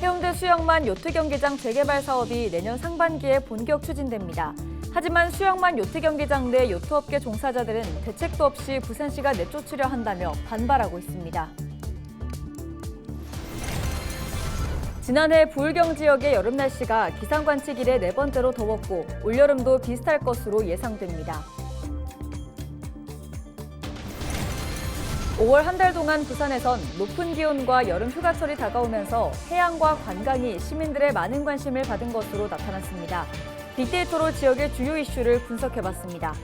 해운대 수영만 요트 경기장 재개발 사업이 내년 상반기에 본격 추진됩니다. 하지만 수영만 요트 경기장 내 요트업계 종사자들은 대책도 없이 부산시가 내쫓으려 한다며 반발하고 있습니다. 지난해 부울경 지역의 여름 날씨가 기상 관측 이래 네 번째로 더웠고 올여름도 비슷할 것으로 예상됩니다. 5월 한 달 동안 부산에선 높은 기온과 여름 휴가철이 다가오면서 해양과 관광이 시민들의 많은 관심을 받은 것으로 나타났습니다. 빅데이터로 지역의 주요 이슈를 분석해봤습니다.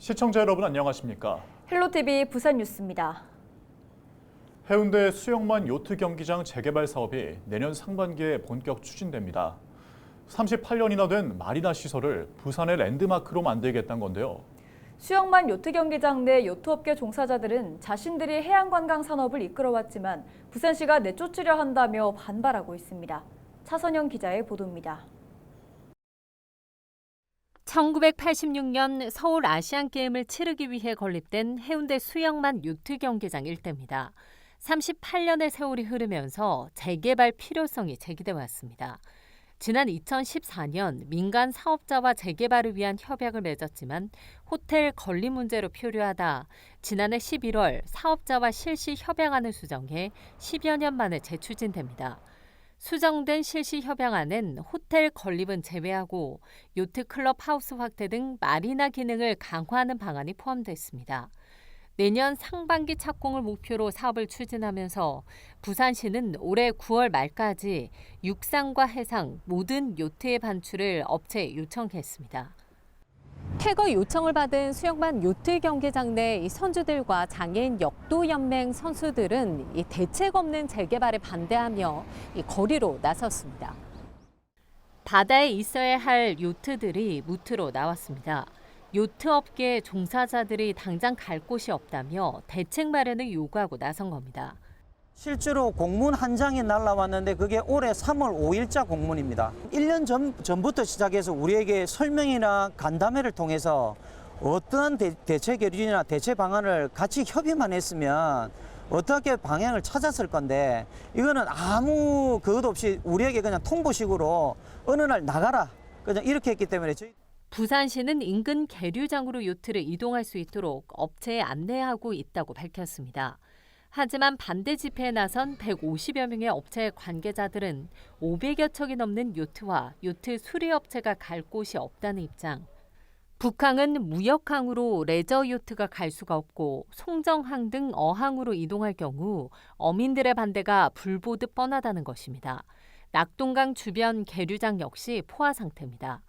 시청자 여러분 안녕하십니까? 헬로티비 부산 뉴스입니다. 해운대 수영만 요트 경기장 재개발 사업이 내년 상반기에 본격 추진됩니다. 38년이나 된 마리나 시설을 부산의 랜드마크로 만들겠다는 건데요. 수영만 요트 경기장 내 요트업계 종사자들은 자신들이 해양관광 산업을 이끌어왔지만 부산시가 내쫓으려 한다며 반발하고 있습니다. 차선영 기자의 보도입니다. 1986년 서울 아시안 게임을 치르기 위해 건립된 해운대 수영만 요트 경기장 일대입니다. 38년의 세월이 흐르면서 재개발 필요성이 제기돼 왔습니다. 지난 2014년 민간 사업자와 재개발을 위한 협약을 맺었지만 호텔 건립 문제로 표류하다 지난해 11월 사업자와 실시 협약안을 수정해 10여 년 만에 재추진됩니다. 수정된 실시 협약안은 호텔 건립은 제외하고 요트 클럽 하우스 확대 등 마리나 기능을 강화하는 방안이 포함됐습니다. 내년 상반기 착공을 목표로 사업을 추진하면서 부산시는 올해 9월 말까지 육상과 해상 모든 요트의 반출을 업체에 요청했습니다. 쾌거 요청을 받은 수영만 요트 경기장 내이 선수들과 장애인 역도 연맹 선수들은 이 대책 없는 재개발에 반대하며 이 거리로 나섰습니다. 바다에 있어야 할 요트들이 무트로 나왔습니다. 요트 업계 종사자들이 당장 갈 곳이 없다며 대책 마련을 요구하고 나선 겁니다. 실제로 공문 한 장이 날라왔는데 그게 올해 3월 5일자 공문입니다. 1년 전, 전부터 시작해서 우리에게 설명이나 간담회를 통해서 어떠한 대, 대체 결의나 대체 방안을 같이 협의만 했으면 어떻게 방향을 찾았을 건데 이거는 아무 그것 없이 우리에게 그냥 통보식으로 어느 날 나가라 그냥 이렇게 했기 때문에 저희 부산시는 인근 계류장으로 요트를 이동할 수 있도록 업체에 안내하고 있다고 밝혔습니다. 하지만 반대 집회에 나선 150여 명의 업체 관계자들은 500여 척이 넘는 요트와 요트 수리업체가 갈 곳이 없다는 입장. 북항은 무역항으로 레저 요트가 갈 수가 없고 송정항 등 어항으로 이동할 경우 어민들의 반대가 불보듯 뻔하다는 것입니다. 낙동강 주변 계류장 역시 포화 상태입니다.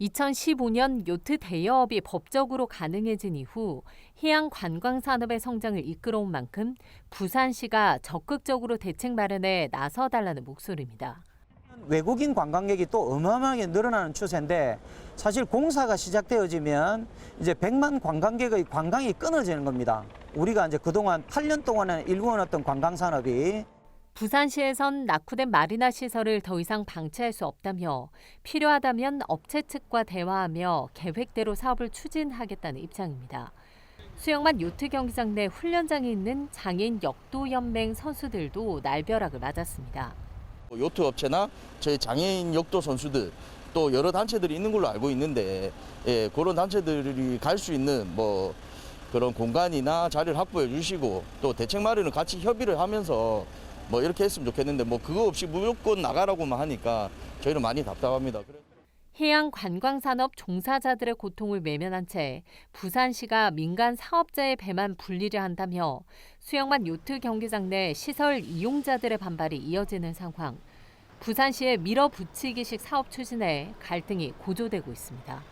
2015년 요트 대여업이 법적으로 가능해진 이후 해양 관광 산업의 성장을 이끌어온 만큼 부산시가 적극적으로 대책 마련에 나서달라는 목소리입니다. 외국인 관광객이 또 어마어마하게 늘어나는 추세인데 사실 공사가 시작되어지면 이제 100만 관광객의 관광이 끊어지는 겁니다. 우리가 이제 그동안 8년 동안은 일궈놨던 관광 산업이 부산시에선 낙후된 마리나 시설을 더 이상 방치할 수 없다며 필요하다면 업체 측과 대화하며 계획대로 사업을 추진하겠다는 입장입니다. 수영만 요트 경기장 내 훈련장에 있는 장애인 역도 연맹 선수들도 날벼락을 맞았습니다. 뭐 요트 업체나 저희 장애인 역도 선수들 또 여러 단체들이 있는 걸로 알고 있는데 예, 그런 단체들이 갈 수 있는 뭐 그런 공간이나 자리를 확보해 주시고 또 대책 마련을 같이 협의를 하면서 뭐 이렇게 했으면 좋겠는데 뭐 그거 없이 무조건 나가라고만 하니까 저희는 많이 답답합니다. 해양 관광 산업 종사자들의 고통을 외면한 채 부산시가 민간 사업자의 배만 불리려 한다며 수영만 요트 경기장 내 시설 이용자들의 반발이 이어지는 상황. 부산시의 밀어붙이기식 사업 추진에 갈등이 고조되고 있습니다.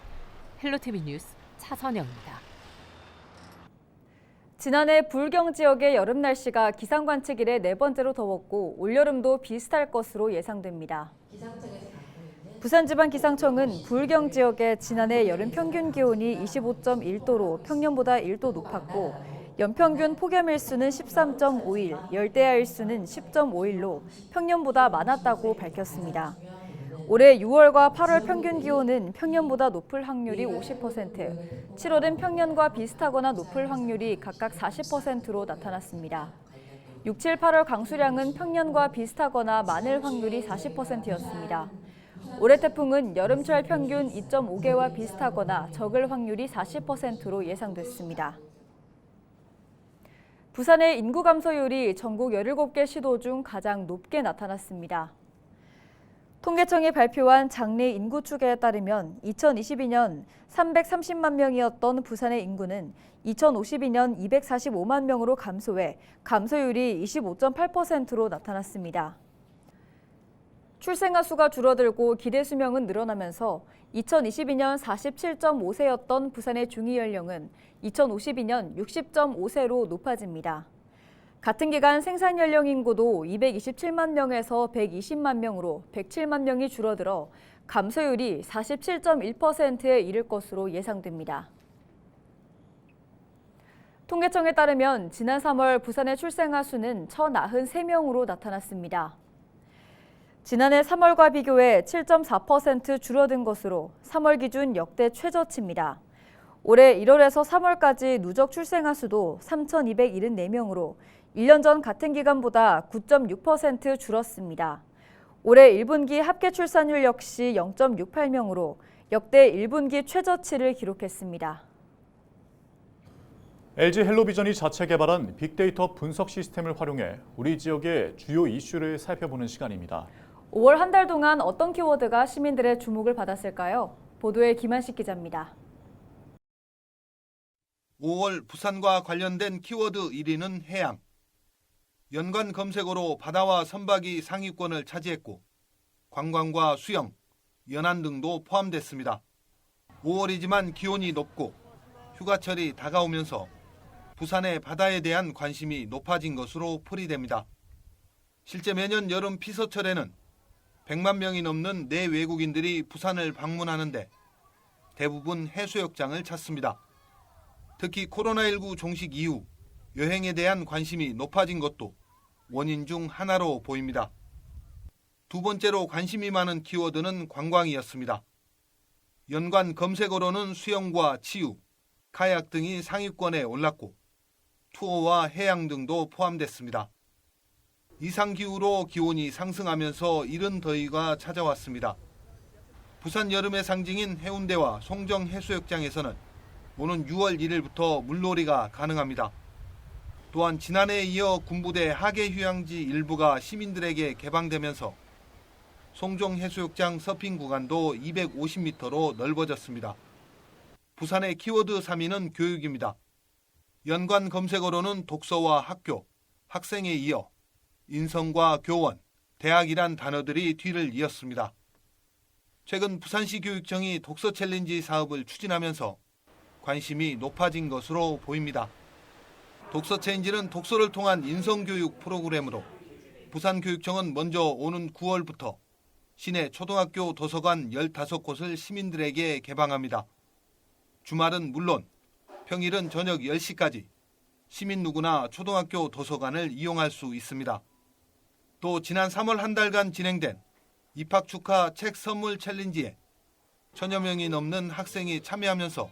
헬로티비 뉴스 차선영입니다. 지난해 불경 지역의 여름 날씨가 기상 관측 이래 네 번째로 더웠고 올여름도 비슷할 것으로 예상됩니다. 부산지방기상청은 부울경 지역의 지난해 여름 평균 기온이 25.1도로 평년보다 1도 높았고 연평균 폭염일수는 13.5일, 열대야일수는 10.5일로 평년보다 많았다고 밝혔습니다. 올해 6월과 8월 평균 기온은 평년보다 높을 확률이 50%, 7월은 평년과 비슷하거나 높을 확률이 각각 40%로 나타났습니다. 6, 7, 8월 강수량은 평년과 비슷하거나 많을 확률이 40%였습니다. 올해 태풍은 여름철 평균 2.5개와 비슷하거나 적을 확률이 40%로 예상됐습니다. 부산의 인구 감소율이 전국 17개 시도 중 가장 높게 나타났습니다. 통계청이 발표한 장래 인구 추계에 따르면 2022년 330만 명이었던 부산의 인구는 2052년 245만 명으로 감소해 감소율이 25.8%로 나타났습니다. 출생아 수가 줄어들고 기대 수명은 늘어나면서 2022년 47.5세였던 부산의 중위 연령은 2052년 60.5세로 높아집니다. 같은 기간 생산 연령 인구도 227만 명에서 120만 명으로 107만 명이 줄어들어 감소율이 47.1%에 이를 것으로 예상됩니다. 통계청에 따르면 지난 3월 부산의 출생아 수는 1,093명으로 나타났습니다. 지난해 3월과 비교해 7.4% 줄어든 것으로 3월 기준 역대 최저치입니다. 올해 1월에서 3월까지 누적 출생아 수도 3,274명으로 1년 전 같은 기간보다 9.6% 줄었습니다. 올해 1분기 합계 출산율 역시 0.68명으로 역대 1분기 최저치를 기록했습니다. LG 헬로비전이 자체 개발한 빅데이터 분석 시스템을 활용해 우리 지역의 주요 이슈를 살펴보는 시간입니다. 5월 한 달 동안 어떤 키워드가 시민들의 주목을 받았을까요? 보도에 김한식 기자입니다. 5월 부산과 관련된 키워드 1위는 해양. 연관 검색어로 바다와 선박이 상위권을 차지했고 관광과 수영, 연안 등도 포함됐습니다. 5월이지만 기온이 높고 휴가철이 다가오면서 부산의 바다에 대한 관심이 높아진 것으로 풀이됩니다. 실제 매년 여름 피서철에는 100만 명이 넘는 내 외국인들이 부산을 방문하는데 대부분 해수욕장을 찾습니다. 특히 코로나19 종식 이후 여행에 대한 관심이 높아진 것도 원인 중 하나로 보입니다. 두 번째로 관심이 많은 키워드는 관광이었습니다. 연관 검색어로는 수영과 치유, 카약 등이 상위권에 올랐고 투어와 해양 등도 포함됐습니다. 이상 기후로 기온이 상승하면서 이른 더위가 찾아왔습니다. 부산 여름의 상징인 해운대와 송정 해수욕장에서는 오는 6월 1일부터 물놀이가 가능합니다. 또한 지난해에 이어 군부대 하계 휴양지 일부가 시민들에게 개방되면서 송정 해수욕장 서핑 구간도 250m로 넓어졌습니다. 부산의 키워드 3위는 교육입니다. 연관 검색어로는 독서와 학교, 학생에 이어 인성과 교원, 대학이란 단어들이 뒤를 이었습니다. 최근 부산시 교육청이 독서 챌린지 사업을 추진하면서 관심이 높아진 것으로 보입니다. 독서 체인지는 독서를 통한 인성교육 프로그램으로 부산교육청은 먼저 오는 9월부터 시내 초등학교 도서관 15곳을 시민들에게 개방합니다. 주말은 물론 평일은 저녁 10시까지 시민 누구나 초등학교 도서관을 이용할 수 있습니다. 또 지난 3월 한 달간 진행된 입학 축하 책 선물 챌린지에 천여 명이 넘는 학생이 참여하면서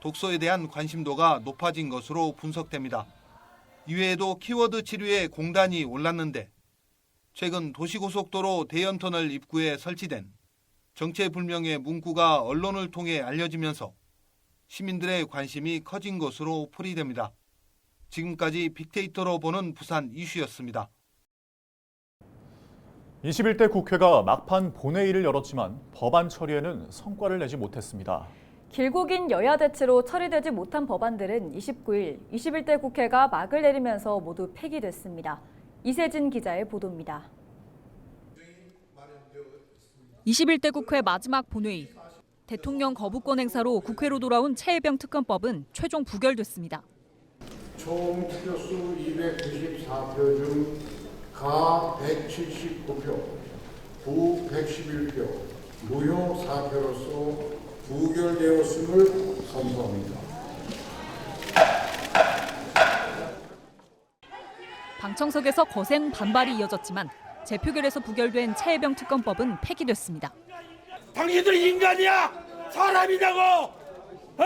독서에 대한 관심도가 높아진 것으로 분석됩니다. 이외에도 키워드 치료에 공단이 올랐는데 최근 도시고속도로 대연터널 입구에 설치된 정체불명의 문구가 언론을 통해 알려지면서 시민들의 관심이 커진 것으로 풀이됩니다. 지금까지 빅데이터로 보는 부산 이슈였습니다. 21대 국회가 막판 본회의를 열었지만 법안 처리에는 성과를 내지 못했습니다. 길고 긴 여야 대치로 처리되지 못한 법안들은 29일 21대 국회가 막을 내리면서 모두 폐기됐습니다. 이세진 기자의 보도입니다. 21대 국회 마지막 본회의. 대통령 거부권 행사로 국회로 돌아온 최혜병 특검법은 최종 부결됐습니다. 총 투표수 294표 중 가 179표, 부 111표, 무효 사표로서 부결되었음을 선포합니다. 방청석에서 거센 반발이 이어졌지만 재표결에서 부결된 최혜병 특검법은 폐기됐습니다. 당신들이 인간이야? 사람이냐고? 어?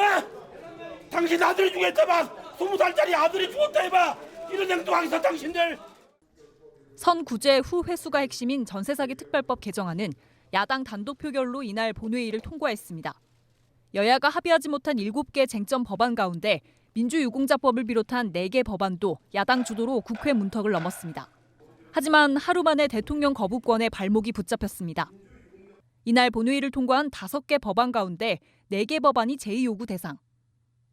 당신 아들이 죽였다만 스무 살짜리 아들이 죽었다 해봐 이런 행동하겠어 당신들 선구제 후 회수가 핵심인 전세사기 특별법 개정안은 야당 단독 표결로 이날 본회의를 통과했습니다. 여야가 합의하지 못한 7개 쟁점 법안 가운데 민주유공자법을 비롯한 4개 법안도 야당 주도로 국회 문턱을 넘었습니다. 하지만 하루 만에 대통령 거부권에 발목이 붙잡혔습니다. 이날 본회의를 통과한 5개 법안 가운데 4개 법안이 제2요구 대상.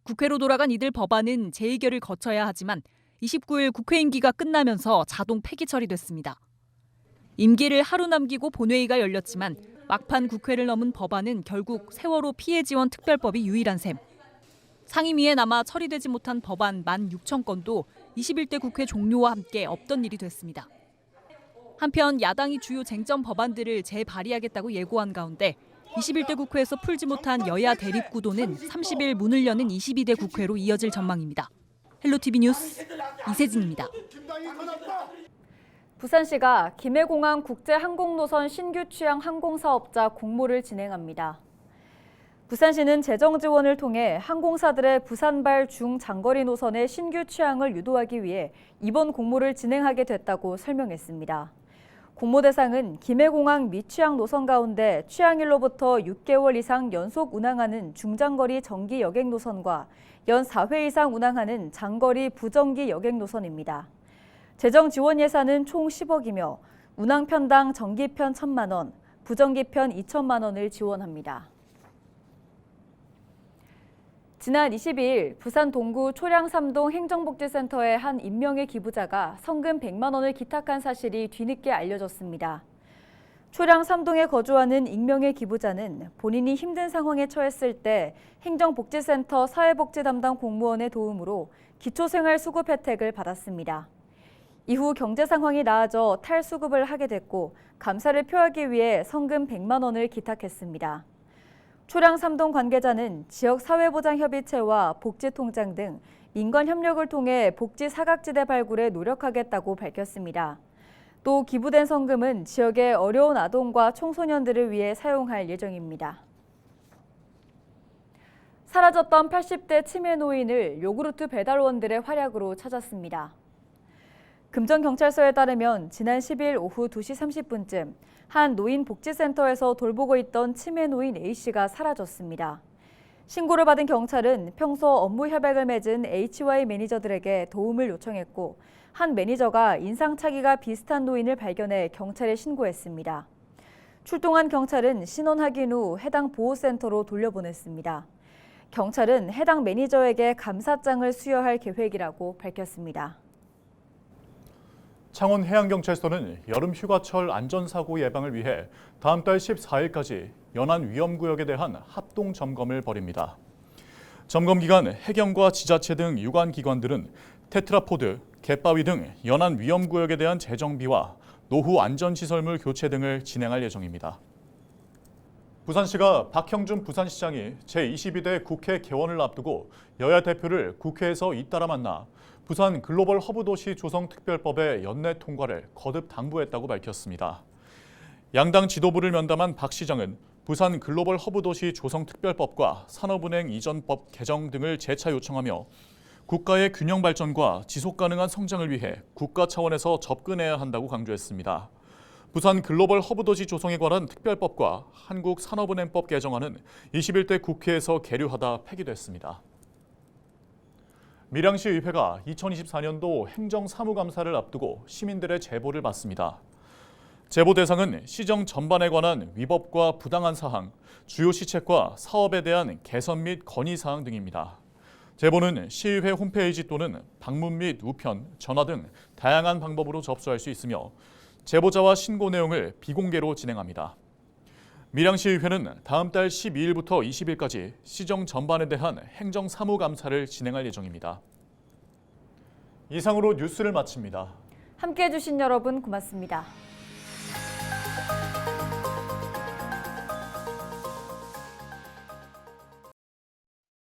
국회로 돌아간 이들 법안은 재의결을 거쳐야 하지만 29일 국회 임기가 끝나면서 자동 폐기 처리됐습니다. 임기를 하루 남기고 본회의가 열렸지만 막판 국회를 넘은 법안은 결국 세월호 피해 지원 특별법이 유일한 셈. 상임위에 남아 처리되지 못한 법안 1만 6천 건도 21대 국회 종료와 함께 없던 일이 됐습니다. 한편 야당이 주요 쟁점 법안들을 재발의하겠다고 예고한 가운데 21대 국회에서 풀지 못한 여야 대립 구도는 30일 문을 여는 22대 국회로 이어질 전망입니다. 헬로티비 뉴스 이세진입니다. 부산시가 김해공항 국제항공노선 신규 취향 항공사업자 공모를 진행합니다. 부산시는 재정 지원을 통해 항공사들의 부산발 중 장거리 노선의 신규 취향을 유도하기 위해 이번 공모를 진행하게 됐다고 설명했습니다. 공모 대상은 김해공항 미취향 노선 가운데 취향일로부터 6개월 이상 연속 운항하는 중장거리 정기 여객 노선과 연 4회 이상 운항하는 장거리 부정기 여객 노선입니다. 재정 지원 예산은 총 10억이며 운항편당 정기편 1천만 원, 부정기편 2천만 원을 지원합니다. 지난 22일 부산 동구 초량 3동 행정복지센터의 한 임명의 기부자가 성금 100만 원을 기탁한 사실이 뒤늦게 알려졌습니다. 초량 3동에 거주하는 익명의 기부자는 본인이 힘든 상황에 처했을 때 행정복지센터 사회복지 담당 공무원의 도움으로 기초생활수급 혜택을 받았습니다. 이후 경제 상황이 나아져 탈수급을 하게 됐고 감사를 표하기 위해 성금 100만 원을 기탁했습니다. 초량 3동 관계자는 지역 사회보장협의체와 복지통장 등 민관 협력을 통해 복지 사각지대 발굴에 노력하겠다고 밝혔습니다. 또 기부된 성금은 지역의 어려운 아동과 청소년들을 위해 사용할 예정입니다. 사라졌던 80대 치매 노인을 요구르트 배달원들의 활약으로 찾았습니다. 금정경찰서에 따르면 지난 10일 오후 2시 30분쯤 한 노인 복지센터에서 돌보고 있던 치매 노인 A씨가 사라졌습니다. 신고를 받은 경찰은 평소 업무 협약을 맺은 HY 매니저들에게 도움을 요청했고 한 매니저가 인상착의가 비슷한 노인을 발견해 경찰에 신고했습니다. 출동한 경찰은 신원 확인 후 해당 보호센터로 돌려보냈습니다. 경찰은 해당 매니저에게 감사장을 수여할 계획이라고 밝혔습니다. 창원 해양경찰서는 여름 휴가철 안전사고 예방을 위해 다음 달 14일까지 연안 위험구역에 대한 합동 점검을 벌입니다. 점검 기간 해경과 지자체 등 유관 기관들은 테트라포드, 갯바위 등 연안 위험구역에 대한 재정비와 노후 안전시설물 교체 등을 진행할 예정입니다. 부산시가 박형준 부산시장이 제22대 국회 개원을 앞두고 여야 대표를 국회에서 잇따라 만나 부산 글로벌 허브 도시 조성 특별법의 연내 통과를 거듭 당부했다고 밝혔습니다. 양당 지도부를 면담한 박 시장은 부산 글로벌 허브 도시 조성 특별법과 산업은행 이전법 개정 등을 재차 요청하며 국가의 균형 발전과 지속 가능한 성장을 위해 국가 차원에서 접근해야 한다고 강조했습니다. 부산 글로벌 허브 도시 조성에 관한 특별법과 한국산업은행법 개정안은 21대 국회에서 계류하다 폐기됐습니다. 밀양시 의회가 2024년도 행정사무감사를 앞두고 시민들의 제보를 받습니다. 제보 대상은 시정 전반에 관한 위법과 부당한 사항, 주요 시책과 사업에 대한 개선 및 건의 사항 등입니다. 제보는 시의회 홈페이지 또는 방문 및 우편, 전화 등 다양한 방법으로 접수할 수 있으며 제보자와 신고 내용을 비공개로 진행합니다. 밀양시의회는 다음 달 12일부터 20일까지 시정 전반에 대한 행정사무감사를 진행할 예정입니다. 이상으로 뉴스를 마칩니다. 함께해 주신 여러분 고맙습니다.